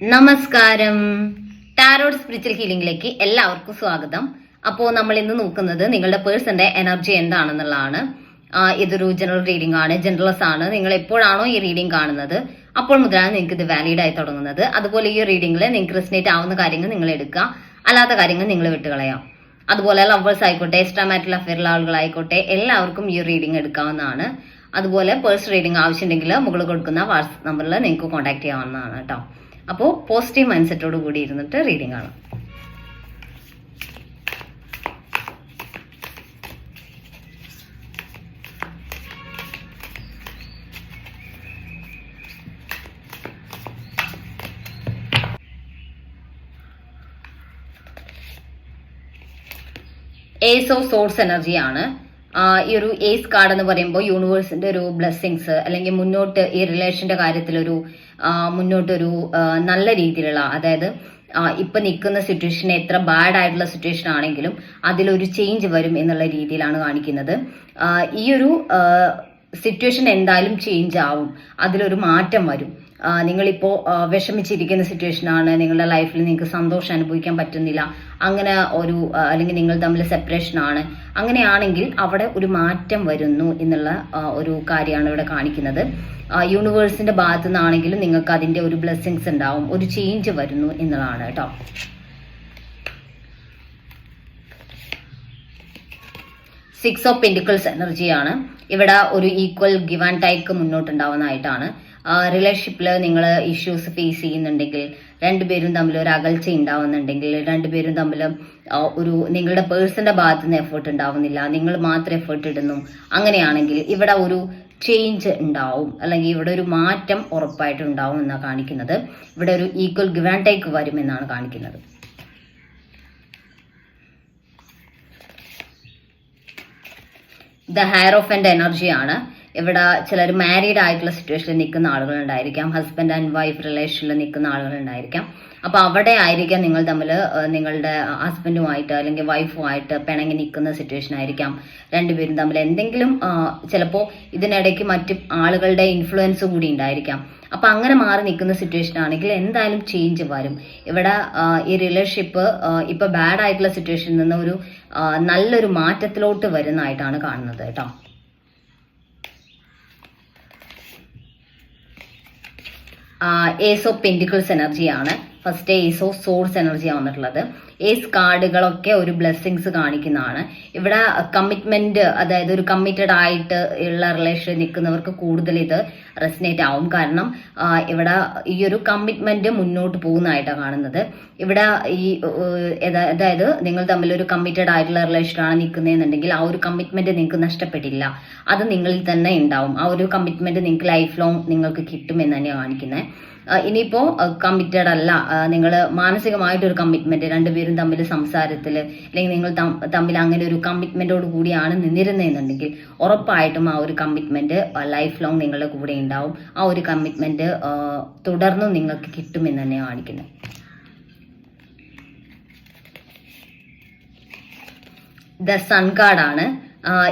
നമസ്കാരം. Tarot spiritual ഹീലിംഗിലേക്ക് എല്ലാവർക്കും സ്വാഗതം. അപ്പോൾ നമ്മൾ ഇന്ന് നോക്കുന്നത് നിങ്ങളുടെ പേഴ്സന്റെ എനർജി എന്താണെന്നുള്ളതാണ്. ഇതൊരു ജനറൽ റീഡിംഗ് ആണ് ജനറൽസ് ആണ്. നിങ്ങൾ എപ്പോഴാണോ ഈ റീഡിംഗ് കാണുന്നത് അപ്പോൾ മുതലാണ് നിങ്ങൾക്ക് ഇത് വാലിഡ് ആയി തുടങ്ങുന്നത്. അതുപോലെ ഈ റീഡിംഗിൽ നിങ്ങൾക്ക് റെസിനേറ്റ് ആവുന്ന കാര്യങ്ങൾ നിങ്ങൾ എടുക്കുക. അല്ലാത്ത കാര്യങ്ങൾ നിങ്ങൾ വിട്ടുകളയാം. അതുപോലെ ലവേഴ്സ് ആയിക്കോട്ടെ എക്സ്ട്രാ മാറ്റൽ അഫെയറുള്ള ആളുകളായിക്കോട്ടെ എല്ലാവർക്കും ഈ റീഡിംഗ് എടുക്കാവുന്നതാണ്. അതുപോലെ പേഴ്സ് റീഡിംഗ് ആവശ്യമുണ്ടെങ്കിൽ മുകളിൽ കൊടുക്കുന്ന വാട്സ്ആപ്പ് നമ്പറിൽ നിങ്ങൾക്ക് കോൺടാക്ട് ചെയ്യാവുന്നതാണ് കേട്ടോ. അപ്പോൾ പോസിറ്റീവ് മൈൻഡ് സെറ്റോട് കൂടി ഇരുന്നിട്ട് റീഡിംഗ് ആണ് ഏസ് ഓഫ് സോഴ്സ് എനർജിയാണ് ഈ ഒരു ഏസ് കാർഡ് എന്ന് പറയുമ്പോൾ യൂണിവേഴ്സിന്റെ ഒരു ബ്ലെസ്സിങ്സ് അല്ലെങ്കിൽ മുന്നോട്ട് ഈ റിലേഷന്റെ കാര്യത്തിലൊരു മുന്നോട്ടൊരു നല്ല രീതിയിലുള്ള അതായത് ഇപ്പൊ നിൽക്കുന്ന സിറ്റുവേഷൻ എത്ര ബാഡ് ആയിട്ടുള്ള സിറ്റുവേഷൻ ആണെങ്കിലും അതിലൊരു ചേഞ്ച് വരും എന്നുള്ള രീതിയിലാണ് കാണിക്കുന്നത്. ഈ ഒരു സിറ്റുവേഷൻ എന്തായാലും ചേഞ്ച് ആവും. അതിലൊരു മാറ്റം വരും. ആ, നിങ്ങളിപ്പോ വിഷമിച്ചിരിക്കുന്ന സിറ്റുവേഷൻ ആണ് നിങ്ങളുടെ ലൈഫിൽ നിങ്ങൾക്ക് സന്തോഷം അനുഭവിക്കാൻ പറ്റുന്നില്ല അങ്ങനെ ഒരു അല്ലെങ്കിൽ നിങ്ങൾ തമ്മിൽ സെപ്പറേഷൻ ആണ്. അങ്ങനെയാണെങ്കിൽ അവിടെ ഒരു മാറ്റം വരുന്നു എന്നുള്ള ഒരു കാര്യമാണ് ഇവിടെ കാണിക്കുന്നത്. യൂണിവേഴ്സിന്റെ ഭാഗത്തു നിന്നാണെങ്കിലും നിങ്ങൾക്ക് അതിന്റെ ഒരു ബ്ലെസ്സിങ്സ് ഉണ്ടാവും ഒരു ചേഞ്ച് വരുന്നു എന്നുള്ളതാണ് കേട്ടോ. സിക്സ് ഓഫ് പെന്റിക്കിൾസ് എനർജിയാണ് ഇവിടെ ഒരു ഈക്വൽ ഗിവ് ആൻഡ് ടൈക്ക് മുന്നോട്ടുണ്ടാവുന്നതായിട്ടാണ്. റിലേഷൻഷിപ്പിൽ നിങ്ങൾ ഇഷ്യൂസ് ഫേസ് ചെയ്യുന്നുണ്ടെങ്കിൽ രണ്ടുപേരും തമ്മിൽ ഒരു അകൽച്ച ഉണ്ടാവുന്നുണ്ടെങ്കിൽ രണ്ടുപേരും തമ്മിൽ ഒരു നിങ്ങളുടെ പേഴ്സന്റെ ഭാഗത്ത് നിന്ന് എഫേർട്ട് ഉണ്ടാവുന്നില്ല നിങ്ങൾ മാത്രം എഫേർട്ട് ഇടുന്നു. അങ്ങനെയാണെങ്കിൽ ഇവിടെ ഒരു ചേഞ്ച് ഉണ്ടാവും അല്ലെങ്കിൽ ഇവിടെ ഒരു മാറ്റം ഉറപ്പായിട്ട് ഉണ്ടാവും എന്നാണ് കാണിക്കുന്നത്. ഇവിടെ ഒരു ഈക്വൽ ഗിവ് ടേക്ക് വരുമെന്നാണ് കാണിക്കുന്നത്. ദ ഹയർ ഓഫ് ആൻഡ് എനർജിയാണ് ഇവിടെ ചിലർ മാരീഡ് ആയിട്ടുള്ള സിറ്റുവേഷനിൽ നിൽക്കുന്ന ആളുകൾ ഉണ്ടായിരിക്കാം ഹസ്ബൻഡ് ആൻഡ് വൈഫ് റിലേഷനിൽ നിൽക്കുന്ന ആളുകൾ ഉണ്ടായിരിക്കാം അപ്പൊ അവിടെ ആയിരിക്കാം നിങ്ങൾ തമ്മിൽ നിങ്ങളുടെ ഹസ്ബൻഡുമായിട്ട് അല്ലെങ്കിൽ വൈഫുമായിട്ട് പിണങ്ങി നിൽക്കുന്ന സിറ്റുവേഷൻ ആയിരിക്കാം. രണ്ടുപേരും തമ്മിൽ എന്തെങ്കിലും ചിലപ്പോൾ ഇതിനിടയ്ക്ക് മറ്റ് ആളുകളുടെ ഇൻഫ്ലുവൻസ് കൂടി ഉണ്ടായിരിക്കാം. അപ്പൊ അങ്ങനെ മാറി നിൽക്കുന്ന സിറ്റുവേഷൻ ആണെങ്കിൽ എന്തായാലും ചേഞ്ച് വരും. ഇവിടെ ഈ റിലേഷൻഷിപ്പ് ഇപ്പൊ ബാഡ് ആയിട്ടുള്ള സിറ്റുവേഷനിൽ നിന്ന് ഒരു നല്ലൊരു മാറ്റത്തിലോട്ട് വരുന്നതായിട്ടാണ് കാണുന്നത് കേട്ടോ. ഏസ് ഓഫ് പെന്റിക്കിൾസ് എനർജിയാണ് ഫസ്റ്റ് ഏസ് ഓഫ് സോഴ്സ് എനർജിയാണ് വന്നിട്ടുള്ളത് ഏസ് കാർഡുകളൊക്കെ ഒരു ബ്ലെസ്സിങ്സ് കാണിക്കുന്നതാണ്. ഇവിടെ കമ്മിറ്റ്മെന്റ് അതായത് ഒരു കമ്മിറ്റഡ് ആയിട്ട് ഉള്ള റിലേഷൻ നിൽക്കുന്നവർക്ക് കൂടുതൽ ഇത് റെസിനേറ്റ് ആവും. കാരണം ഇവിടെ ഈ ഒരു കമ്മിറ്റ്മെന്റ് മുന്നോട്ട് പോകുന്നതായിട്ടാണ് കാണുന്നത്. ഇവിടെ ഈ അതായത് നിങ്ങൾ തമ്മിൽ ഒരു കമ്മിറ്റഡ് ആയിട്ടുള്ള റിലേഷനാണ് നിൽക്കുന്നതെന്നുണ്ടെങ്കിൽ ആ ഒരു കമ്മിറ്റ്മെന്റ് നിങ്ങൾക്ക് നഷ്ടപ്പെട്ടില്ല അത് നിങ്ങളിൽ തന്നെ ഉണ്ടാവും. ആ ഒരു കമ്മിറ്റ്മെന്റ് നിങ്ങൾക്ക് ലൈഫ് ലോങ് നിങ്ങൾക്ക് കിട്ടുമെന്ന് തന്നെയാണ് കാണിക്കുന്നത് ഇനിയിപ്പോ കമ്മിറ്റഡ് അല്ല. നിങ്ങൾ മാനസികമായിട്ടൊരു കമ്മിറ്റ്മെന്റ് രണ്ടുപേരും തമ്മിൽ സംസാരത്തിൽ അല്ലെങ്കിൽ നിങ്ങൾ തമ്മിൽ അങ്ങനെ ഒരു കമ്മിറ്റ്മെന്റോട് കൂടിയാണ് നിന്നിരുന്നതെന്നുണ്ടെങ്കിൽ ഉറപ്പായിട്ടും ആ ഒരു കമ്മിറ്റ്മെന്റ് ലൈഫ് ലോങ് നിങ്ങളുടെ കൂടെ ഉണ്ടാവും. ആ ഒരു കമ്മിറ്റ്മെന്റ് തുടർന്നും നിങ്ങൾക്ക് കിട്ടുമെന്ന് തന്നെ കാണിക്കുന്നത് ദ സൺ കാർഡാണ്.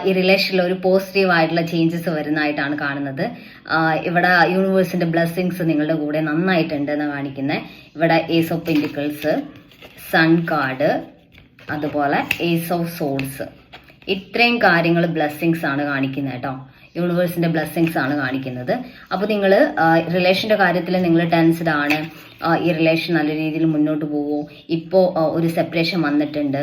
ഈ റിലേഷനിൽ ഒരു പോസിറ്റീവ് ആയിട്ടുള്ള ചേഞ്ചസ് വരുന്നതായിട്ടാണ് കാണുന്നത്. ഇവിടെ യൂണിവേഴ്സിന്റെ ബ്ലെസ്സിങ്സ് നിങ്ങളുടെ കൂടെ നന്നായിട്ടുണ്ട് എന്ന് കാണിക്കുന്നത്. ഇവിടെ ace of pentacles sun card അതുപോലെ ഏസ് ഓഫ് സോൾസ് ഇത്രയും കാര്യങ്ങൾ ബ്ലെസ്സിങ്സ് ആണ് കാണിക്കുന്നത് കേട്ടോ യൂണിവേഴ്സിന്റെ ബ്ലെസ്സിങ്സ് ആണ് കാണിക്കുന്നത്. അപ്പോൾ നിങ്ങൾ റിലേഷന്റെ കാര്യത്തിൽ നിങ്ങൾ ടെൻസ്ഡ് ആണ്. ഈ റിലേഷൻ നല്ല രീതിയിൽ മുന്നോട്ട് പോവോ. ഇപ്പോൾ ഒരു സെപ്പറേഷൻ വന്നിട്ടുണ്ട്.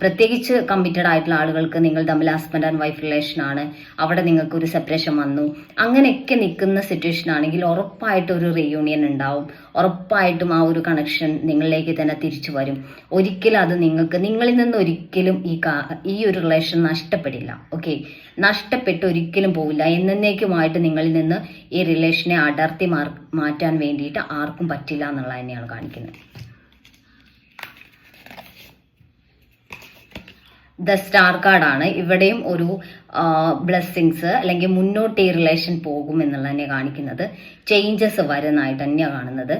പ്രത്യേകിച്ച് കമ്മിറ്റഡ് ആയിട്ടുള്ള ആളുകൾക്ക് നിങ്ങൾ തമ്മിൽ ഹസ്ബൻഡ് ആൻഡ് വൈഫ് റിലേഷൻ ആണ്. അവിടെ നിങ്ങൾക്ക് ഒരു സെപ്പറേഷൻ വന്നു. അങ്ങനെയൊക്കെ നിൽക്കുന്ന സിറ്റുവേഷൻ ആണെങ്കിൽ ഉറപ്പായിട്ട് ഒരു റീയൂണിയൻ ഉണ്ടാവും. ഉറപ്പായിട്ടും ആ ഒരു കണക്ഷൻ നിങ്ങളിലേക്ക് തന്നെ തിരിച്ചു വരും. ഒരിക്കലും അത് നിങ്ങൾക്ക് നിങ്ങളിൽ നിന്ന് ഒരിക്കലും ഈ ഈ ഒരു റിലേഷൻ നഷ്ടപ്പെടില്ല. ഓക്കെ നഷ്ടപ്പെട്ട് ഒരിക്കലും പോവില്ല. എന്നേക്കുമായിട്ട് നിങ്ങളിൽ നിന്ന് ഈ റിലേഷനെ അടർത്തി മാറ്റാൻ വേണ്ടിയിട്ട് ആർക്കും പറ്റില്ല എന്നുള്ളത് തന്നെയാണ് കാണിക്കുന്നത്. ദ സ്റ്റാർ കാർഡാണ് ഇവിടെയും ഒരു ബ്ലെസ്സിങ്സ് അല്ലെങ്കിൽ മുന്നോട്ട് ഈ റിലേഷൻ പോകും എന്നുള്ളത് തന്നെ കാണിക്കുന്നത്. ചേഞ്ചസ് വരുന്നതായിട്ട് തന്നെയാണ് കാണുന്നത്.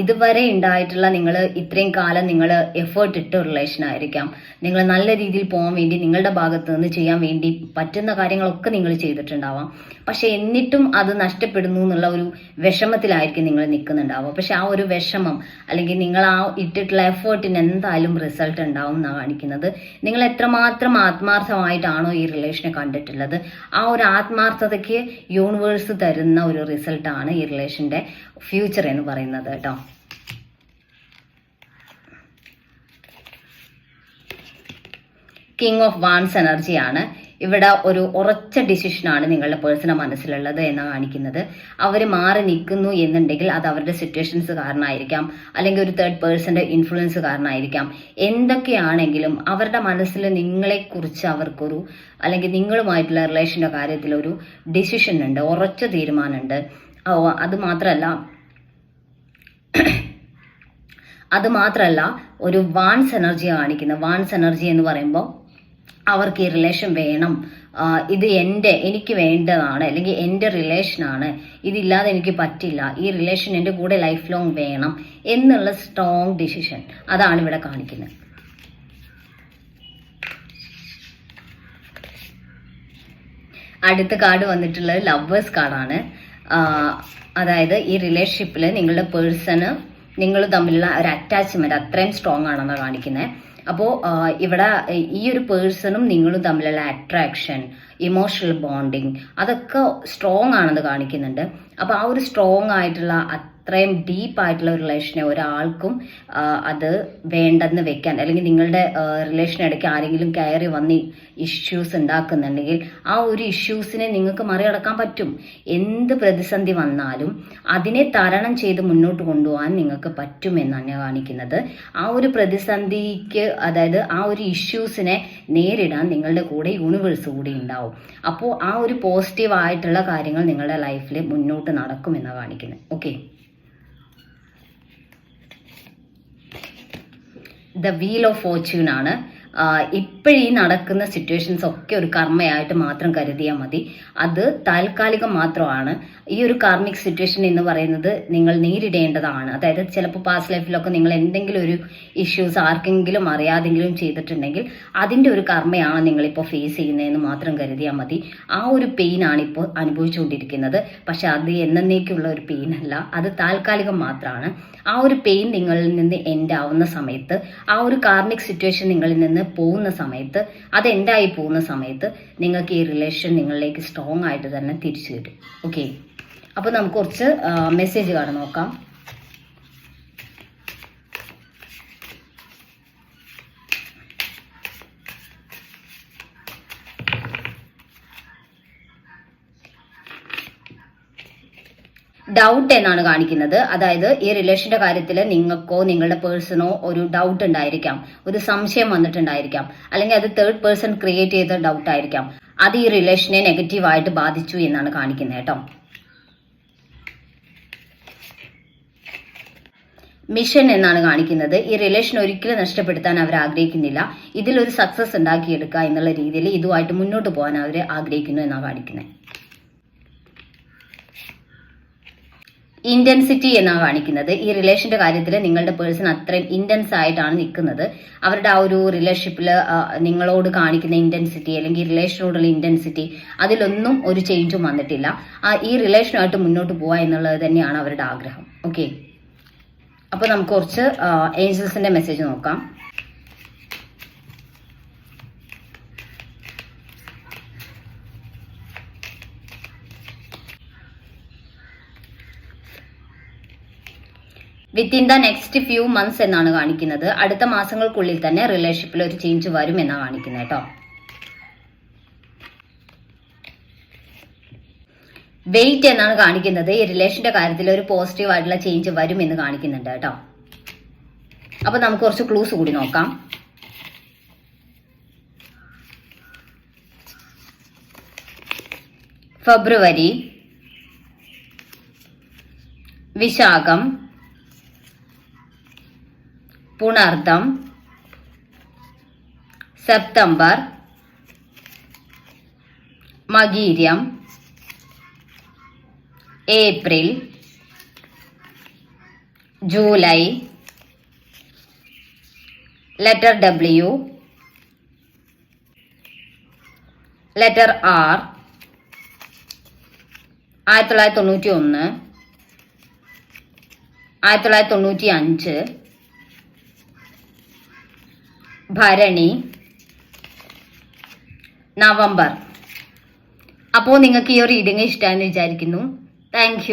ഇതുവരെ ഉണ്ടായിട്ടുള്ള നിങ്ങൾ ഇത്രയും കാലം നിങ്ങൾ എഫേർട്ട് ഇട്ട റിലേഷൻ ആയിരിക്കാം. നിങ്ങൾ നല്ല രീതിയിൽ പോകാൻ വേണ്ടി നിങ്ങളുടെ ഭാഗത്ത് നിന്ന് ചെയ്യാൻ വേണ്ടി പറ്റുന്ന കാര്യങ്ങളൊക്കെ നിങ്ങൾ ചെയ്തിട്ടുണ്ടാവാം. പക്ഷെ എന്നിട്ടും അത് നഷ്ടപ്പെടുന്നു എന്നുള്ള ഒരു വിഷമത്തിലായിരിക്കും നിങ്ങൾ നിൽക്കുന്നുണ്ടാവുക. പക്ഷെ ആ ഒരു വിഷമം അല്ലെങ്കിൽ നിങ്ങൾ ആ ഇട്ടിട്ടുള്ള എഫേർട്ടിന് എന്തായാലും റിസൾട്ട് ഉണ്ടാവും എന്നാണ് കാണിക്കുന്നത്. നിങ്ങൾ എത്രമാത്രം ആത്മാർത്ഥമായിട്ടാണോ ഈ റിലേഷനെ കണ്ടിട്ടുള്ളത്. ആ ഒരു ആത്മാർത്ഥതയ്ക്ക് യൂണിവേഴ്സ് തരുന്ന ഒരു റിസൾട്ടാണ് ഈ റിലേഷന്റെ ഫ്യൂച്ചർ എന്ന് പറയുന്നത് കേട്ടോ. കിങ് ഓഫ് വാൺസ് എനർജിയാണ് ഇവിടെ ഒരു ഉറച്ച ഡിസിഷനാണ് നിങ്ങളുടെ പേഴ്സണൽ മനസ്സിലുള്ളത് എന്ന് കാണിക്കുന്നത്. അവർ മാറി നിൽക്കുന്നു എന്നുണ്ടെങ്കിൽ അത് അവരുടെ സിറ്റുവേഷൻസ് കാരണമായിരിക്കാം. അല്ലെങ്കിൽ ഒരു തേർഡ് പേഴ്സന്റെ ഇൻഫ്ലുവൻസ് കാരണമായിരിക്കാം. എന്തൊക്കെയാണെങ്കിലും അവരുടെ മനസ്സിൽ നിങ്ങളെക്കുറിച്ച് അവർക്കൊരു അല്ലെങ്കിൽ നിങ്ങളുമായിട്ടുള്ള റിലേഷന്റെ കാര്യത്തിൽ ഒരു ഡിസിഷൻ ഉണ്ട് ഉറച്ച തീരുമാനമുണ്ട്. ഓ, അത് മാത്രമല്ല അത് മാത്രമല്ല ഒരു വാൻസ് എനർജി കാണിക്കുന്നത് വാൻസ് എനർജി എന്ന് പറയുമ്പോൾ അവർക്ക് ഈ റിലേഷൻ വേണം. ഇത് എന്റെ എനിക്ക് വേണ്ടതാണ്. അല്ലെങ്കിൽ എന്റെ റിലേഷനാണ് ഇതില്ലാതെ എനിക്ക് പറ്റില്ല. ഈ റിലേഷൻ എന്റെ കൂടെ ലൈഫ് ലോങ് വേണം എന്നുള്ള സ്ട്രോങ് ഡിസിഷൻ അതാണ് ഇവിടെ കാണിക്കുന്നത് അടുത്ത കാർഡ് വന്നിട്ടുള്ളത് ലവേഴ്സ് കാർഡാണ് അതായത് ഈ റിലേഷൻഷിപ്പിൽ നിങ്ങളുടെ പേഴ്സണ് നിങ്ങൾ തമ്മിലുള്ള ഒരു അറ്റാച്ച്മെന്റ് അത്രയും സ്ട്രോങ് ആണെന്ന് കാണിക്കുന്നത് അപ്പോൾ ഇവിടെ ഈ ഒരു പേഴ്സണും നിങ്ങളും തമ്മിലുള്ള അട്രാക്ഷൻ ഇമോഷണൽ ബോണ്ടിങ് അതൊക്കെ സ്ട്രോങ് ആണെന്ന് കാണിക്കുന്നുണ്ട്. അപ്പോൾ ആ ഒരു സ്ട്രോങ് ആയിട്ടുള്ള അത്രയും ഡീപ്പ് ആയിട്ടുള്ള ഒരു റിലേഷനെ ഒരാൾക്കും അത് വേണ്ടെന്ന് വെക്കാൻ അല്ലെങ്കിൽ നിങ്ങളുടെ റിലേഷൻ ഇടയ്ക്ക് ആരെങ്കിലും കയറി വന്ന് ഇഷ്യൂസ് ഉണ്ടാക്കുന്നുണ്ടെങ്കിൽ ആ ഒരു ഇഷ്യൂസിനെ നിങ്ങൾക്ക് മറികടക്കാൻ പറ്റും. എന്ത് പ്രതിസന്ധി വന്നാലും അതിനെ തരണം ചെയ്ത് മുന്നോട്ട് കൊണ്ടുപോകാൻ നിങ്ങൾക്ക് പറ്റുമെന്നാണ് ഞാൻ കാണിക്കുന്നത്. ആ ഒരു പ്രതിസന്ധിക്ക് അതായത് ആ ഒരു ഇഷ്യൂസിനെ നേരിടാൻ നിങ്ങളുടെ കൂടെ യൂണിവേഴ്സ് കൂടി ഉണ്ടാവും. അപ്പോൾ ആ ഒരു പോസിറ്റീവ് ആയിട്ടുള്ള കാര്യങ്ങൾ നിങ്ങളുടെ ലൈഫിൽ മുന്നോട്ട് നടക്കുമെന്നാണ് കാണിക്കുന്നത്. Okay the wheel of fortune ആണ്. ഇപ്പോഴീ നടക്കുന്ന സിറ്റുവേഷൻസ് ഒക്കെ ഒരു കർമ്മയായിട്ട് മാത്രം കരുതിയാൽ മതി. അത് താൽക്കാലികം മാത്രമാണ്. ഈ ഒരു കാർമിക് സിറ്റുവേഷൻ എന്ന് പറയുന്നത് നിങ്ങൾ നേരിടേണ്ടതാണ്. അതായത് ചിലപ്പോൾ പാസ്റ്റ് ലൈഫിലൊക്കെ നിങ്ങൾ എന്തെങ്കിലും ഒരു ഇഷ്യൂസ് ആർക്കെങ്കിലും അറിയാതെങ്കിലും ചെയ്തിട്ടുണ്ടെങ്കിൽ അതിന്റെ ഒരു കർമ്മയാണ് നിങ്ങളിപ്പോൾ ഫേസ് ചെയ്യുന്നതെന്ന് മാത്രം കരുതിയാൽ മതി. ആ ഒരു പെയിൻ ആണ് ഇപ്പോൾ അനുഭവിച്ചുകൊണ്ടിരിക്കുന്നത്. പക്ഷെ അത് എന്നേക്കുള്ള ഒരു പെയിൻ അല്ല. അത് താൽക്കാലികം മാത്രമാണ് ആ ഒരു പെയിൻ നിങ്ങളിൽ നിന്ന് എൻഡ് ആവുന്ന സമയത്ത് ആ ഒരു കാർമിക് സിറ്റുവേഷൻ നിങ്ങളിൽ നിന്ന് പോകുന്ന സമയത്ത് അത് എൻഡായി പോകുന്ന സമയത്ത് നിങ്ങൾക്ക് ഈ റിലേഷൻ നിങ്ങളിലേക്ക് സ്ട്രോങ് ആയിട്ട് തന്നെ തിരിച്ചു കിട്ടും. ഓക്കെ അപ്പോൾ നമുക്ക് കുറച്ച് മെസ്സേജ് കാണാൻ നോക്കാം. ഡൗട്ട് എന്നാണ് കാണിക്കുന്നത്. അതായത് ഈ റിലേഷന്റെ കാര്യത്തിൽ നിങ്ങൾക്കോ നിങ്ങളുടെ പേഴ്സണോ ഒരു ഡൗട്ട് ഉണ്ടായിരിക്കാം. ഒരു സംശയം വന്നിട്ടുണ്ടായിരിക്കാം. അല്ലെങ്കിൽ അത് തേർഡ് പേഴ്സൺ ക്രിയേറ്റ് ചെയ്ത ഡൗട്ട് ആയിരിക്കാം. അത് ഈ റിലേഷനെ നെഗറ്റീവായിട്ട് ബാധിച്ചു എന്നാണ് കാണിക്കുന്നത് കേട്ടോ. മിഷൻ എന്നാണ് കാണിക്കുന്നത്. ഈ റിലേഷൻ ഒരിക്കലും നഷ്ടപ്പെടുത്താൻ അവർ ആഗ്രഹിക്കുന്നില്ല. ഇതിലൊരു സക്സസ് ഉണ്ടാക്കിയെടുക്കുക എന്നുള്ള രീതിയിൽ ഇതുമായിട്ട് മുന്നോട്ട് പോകാൻ അവർ ആഗ്രഹിക്കുന്നു എന്നാണ് കാണിക്കുന്നത്. ഇന്റൻസിറ്റി എന്നാണ് കാണിക്കുന്നത്. ഈ റിലേഷന്റെ കാര്യത്തിൽ നിങ്ങളുടെ പേഴ്സൺ അത്രയും ഇന്റൻസ് ആയിട്ടാണ് നിൽക്കുന്നത് അവരുടെ ആ ഒരു റിലേഷൻഷിപ്പിൽ നിങ്ങളോട് കാണിക്കുന്ന ഇന്റൻസിറ്റി അല്ലെങ്കിൽ റിലേഷനോടുള്ള ഇന്റൻസിറ്റി അതിലൊന്നും ഒരു ചേഞ്ചും വന്നിട്ടില്ല. ആ ഈ റിലേഷനുമായിട്ട് മുന്നോട്ട് പോവുക എന്നുള്ളത് തന്നെയാണ് അവരുടെ ആഗ്രഹം. ഓക്കെ അപ്പോൾ നമുക്ക് കുറച്ച് ഏഞ്ചൽസിന്റെ മെസ്സേജ് നോക്കാം. Within the next few months എന്നാണ് കാണിക്കുന്നത്. അടുത്ത മാസങ്ങൾക്കുള്ളിൽ തന്നെ റിലേഷൻഷിപ്പിൽ ഒരു ചേഞ്ച് വരും എന്നാണ് കാണിക്കുന്നത് കേട്ടോ. വെയിറ്റ് എന്നാണ് കാണിക്കുന്നത്. ഈ റിലേഷന്റെ കാര്യത്തിൽ ഒരു പോസിറ്റീവ് ആയിട്ടുള്ള ചേഞ്ച് വരും എന്ന് കാണിക്കുന്നുണ്ട് കേട്ടോ. അപ്പൊ നമുക്ക് കുറച്ച് ക്ലൂസ് കൂടി നോക്കാം. ഫെബ്രുവരി വിശാഖം പുണർദം September മകീര്യം. April. July. Letter W. Letter R. ആയിരത്തി തൊള്ളായിരത്തി തൊണ്ണൂറ്റി ഒന്ന് ആയിരത്തി തൊള്ളായിരത്തി തൊണ്ണൂറ്റി അഞ്ച് ഭരണി. നവംബർ. അപ്പോൾ നിങ്ങൾക്ക് ഈ ഒരു റീഡിങ് ഇഷ്ടമായെന്ന് വിചാരിക്കുന്നു. താങ്ക്